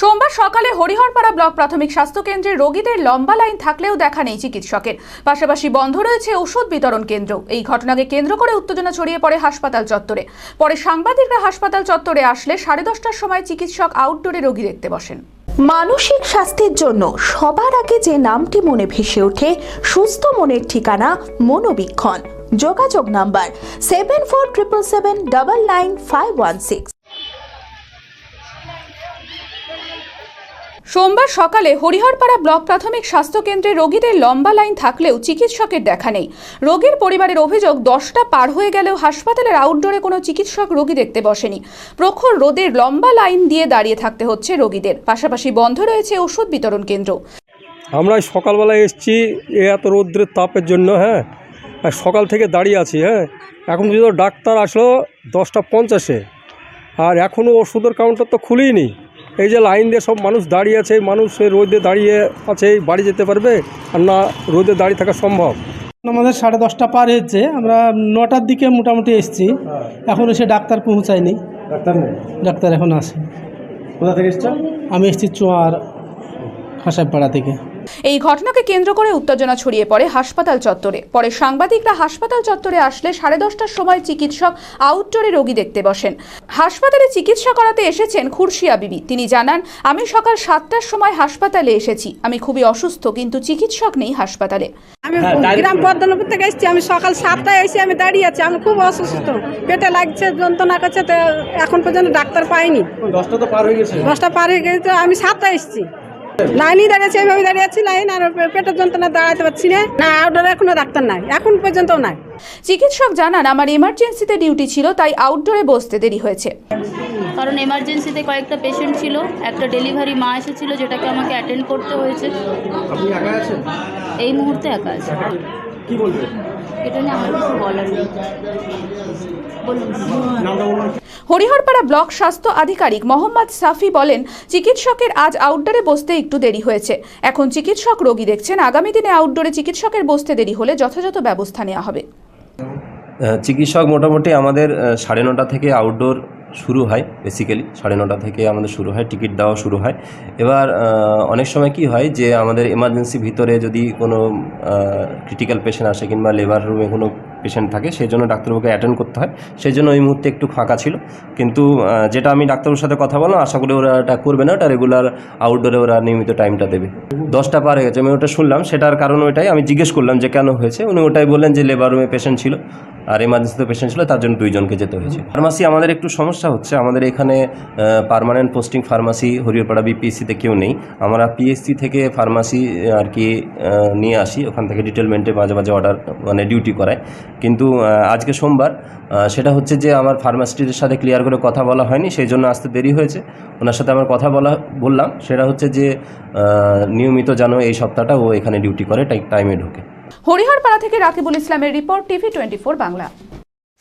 সোমবার সকালে হরিহরপাড়া ব্লক প্রাথমিক স্বাস্থ্য কেন্দ্রে রোগীদের লম্বা লাইন থাকলেও দেখা নেই চিকিৎসকের। পাশাপাশি বন্ধ রয়েছে ওষুধ বিতরণ কেন্দ্র। এই ঘটনাকে কেন্দ্র করে উত্তেজনা ছড়িয়ে পড়ে হাসপাতাল চত্বরে। পরে সাংবাদিকরা হাসপাতাল চত্বরে আসলে সাড়ে দশটার সময় চিকিৎসক আউটডোরে রোগী দেখতে বসেন। মানসিক স্বাস্থ্যের জন্য সবার আগে যে নামটি মনে ভেসে ওঠে, সুস্থ মনের ঠিকানা মনোবীক্ষণ। যোগাযোগ number seven four triple seven double nine five one six সোমবার সকালে হরিহরপাড়া ব্লক প্রাথমিক স্বাস্থ্য কেন্দ্রে রোগীদের লম্বা লাইন থাকলেও চিকিৎসকের দেখা নেই। রোগীর পরিবারের অভিযোগ, দশটা পার হয়ে গেলেও হাসপাতালের আউটডোরে কোনো চিকিৎসক রোগী দেখতে বসেনি। প্রখর রোদের লম্বা লাইন দিয়ে দাঁড়িয়ে থাকতে হচ্ছে রোগীদের। পাশাপাশি বন্ধ রয়েছে ওষুধ বিতরণ কেন্দ্র। আমরা সকালবেলায় এসেছি এত রৌদ্রের তাপের জন্য হ্যাঁ? সকাল থেকে দাঁড়িয়ে আছি হ্যাঁ? এখন যদি ডাক্তার আসলো দশটা পঞ্চাশে। আর এখনও ওষুধের কাউন্টার তো খুলেই নি এই যে লাইন দিয়ে সব মানুষ দাঁড়িয়ে আছে এই মানুষ সে রোদে দাঁড়িয়ে আছে এই বাড়ি যেতে পারবে? আর না রোদে দাঁড়িয়ে থাকা সম্ভব? আমাদের সাড়ে দশটা পার হয়েছে আমরা নটার দিকে মোটামুটি এসেছি। এখন এসে ডাক্তার পৌঁছায়নি। ডাক্তার ডাক্তার এখন আসে। কোথা থেকে এসছো আমি এসেছি চোয়ার হাসাপাড়া থেকে। এই ঘটনাকে কেন্দ্র করে উত্তেজনা ছড়িয়ে পড়ে হাসপাতাল চত্বরে। পরে সাংবাদিকরা হাসপাতাল চত্বরে আসলে সাড়ে দশটার সময় চিকিৎসক আউটডোরে রোগী দেখতে বসেন। হাসপাতালে চিকিৎসা করাতে এসেছেন খুরশিয়া বিবি। তিনি জানান আমি সকাল সাতটার সময় হাসপাতালে এসেছি। আমি খুবই অসুস্থ কিন্তু চিকিৎসক নেই হাসপাতালে। আমি গ্রাম পদ্মনপুর থেকে এসেছি। আমি সকাল সাতটায় এসে আমি দাঁড়িয়ে আছি। আমি খুব অসুস্থ। পেটে লাগছে যন্ত্রণা করছে তো এখন পর্যন্ত ডাক্তার পাইনি। দশটা তো পার হয়ে গেছে। দশটা পার হয়ে গেছে তো আমি সাতটায় এসেছি। লাইনই দাঁড়িয়েছি এইভাবে দাঁড়িয়ে আছি লাইন আর পেটের যন্ত্রণা দাঁড়াতে পারছি না। না আউটডোরে এখনও ডাক্তার নাই এখন পর্যন্ত নাই। চিকিৎসক জানান আমার এমার্জেন্সিতে ডিউটি ছিল তাই আউটডোরে বসতে দেরি হয়েছে। কারণ এমার্জেন্সিতে কয়েকটা পেশেন্ট ছিল একটা ডেলিভারি মা এসেছিল যেটাকে আমাকে অ্যাটেন্ড করতে হয়েছে। আপনি একা আছেন? এই মুহূর্তে একা আছে। কি বলবেন এটা নিয়ে আমার কিছু বলার নেই। বলুন। নামটা বলুন। হরিহরপাড়া ব্লক স্বাস্থ্য আধিকারিক মোহাম্মদ সাফি বলেন চিকিৎসকের আজ আউটডোরে বসতে একটু দেরি হয়েছে। এখন চিকিৎসক রোগী দেখছেন আগামী দিনে আউটডোরে চিকিৎসকের বসতে দেরি হলে যথাযথ ব্যবস্থা নেওয়া হবে। চিকিৎসক মোটামুটি আমাদের সাড়ে নটা থেকে আউটডোর শুরু হয় বেসিক্যালি সাড়ে নটা থেকে আমাদের শুরু হয় টিকিট দেওয়া শুরু হয়। এবার অনেক সময় কি হয় যে আমাদের এমার্জেন্সি ভিতরে যদি কোনো ক্রিটিক্যাল পেশেন্ট আসে কিংবা লেবার রুমে কোনো পেশেন্ট থাকে, সেই জন্য ডাক্তারবাবুকে অ্যাটেন্ড করতে হয়। সেই জন্য ওই মুহূর্তে একটু ফাঁকা ছিল। কিন্তু যেটা আমি ডাক্তারবাবুর সাথে কথা বললাম, আশা করি ওরা এটা করবে না, ওটা রেগুলার আউটডোরে ওরা নিয়মিত টাইমটা দেবে। দশটা পার হয়ে গেছে, আমি ওটা শুনলাম, সেটার কারণ ওইটাই। আমি জিজ্ঞেস করলাম যে কেন হয়েছে? উনি ওটাই বললেন যে লেবার রুমে পেশেন্ট ছিল। আর এমার্জেন্সিতে পেশেন্ট ছিল, তার জন্য দুইজনকে যেতে হয়েছে। ফার্মাসি আমাদের একটু সমস্যা হচ্ছে, আমাদের এখানে পার্মানেন্ট পোস্টিং ফার্মাসি হরিয়ারপাড়া বিপিএসসিতে কেউ নেই। আমরা পিএসসি থেকে ফার্মাসি আর কি নিয়ে আসি, ওখান থেকে ডিটেলমেন্টে মাঝে মাঝে অর্ডার মানে ডিউটি করায়। কিন্তু আজকে সোমবার সেটা হচ্ছে যে আমার ফার্মাসিস্টের সাথে ক্লিয়ার করে কথা বলা হয়নি, সেই জন্য আসতে দেরি হয়েছে। ওনার সাথে আমার কথা বলা, বললাম, সেটা হচ্ছে যে নিয়মিত যেন এই সপ্তাহটা ও এখানে ডিউটি করে, টাই টাইমে ঢোকে। হরিহরপাড়া থেকে রাকিবুল ইসলামের report TV twenty Bangla.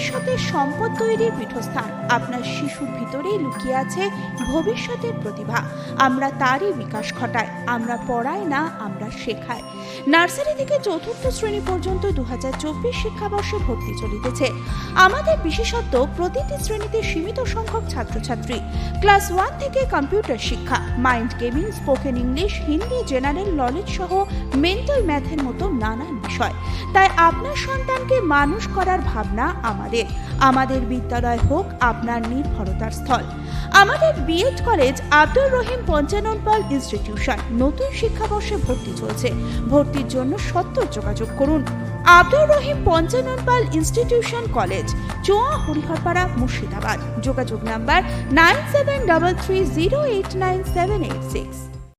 ভবিষ্যতের সম্পদ তৈরির পীঠস্থান। আপনার শিশুর ভিতরেই লুকিয়ে আছে ভবিষ্যতের প্রতিভা। আমরা তারই বিকাশ ঘটাই। আমরা পড়াই না, আমরা শেখাই। নার্সারি থেকে চতুর্থ শ্রেণি পর্যন্ত দু হাজার চব্বিশ শিক্ষাবর্ষে ভর্তি চলিতেছে। আমাদের বিশেষত্ব প্রতিটি শ্রেণীতে সীমিত সংখ্যক ছাত্রছাত্রী। ক্লাস ওয়ান থেকে কম্পিউটার শিক্ষা, mind gaming, spoken English, Hindi, general knowledge সহ মেন্টাল ম্যাথের মতো নানান বিষয়। তাই আপনার সন্তানকে মানুষ করার ভাবনা আমাদের। আমাদের বিদ্যালয় হোক, আপনার নির্ভরতার স্থল। আমাদের B Ed college Abdur Rahim Panchanan Pal institution নতুন শিক্ষাবর্ষে ভর্তি চলছে। ভর্তির জন্য সত্তর যোগাযোগ করুন। Abdur Rahim Panchanan Pal institution college, Choa Hariharpara, Murshidabad. যোগাযোগ number nine seven double three zero eight nine seven eight six.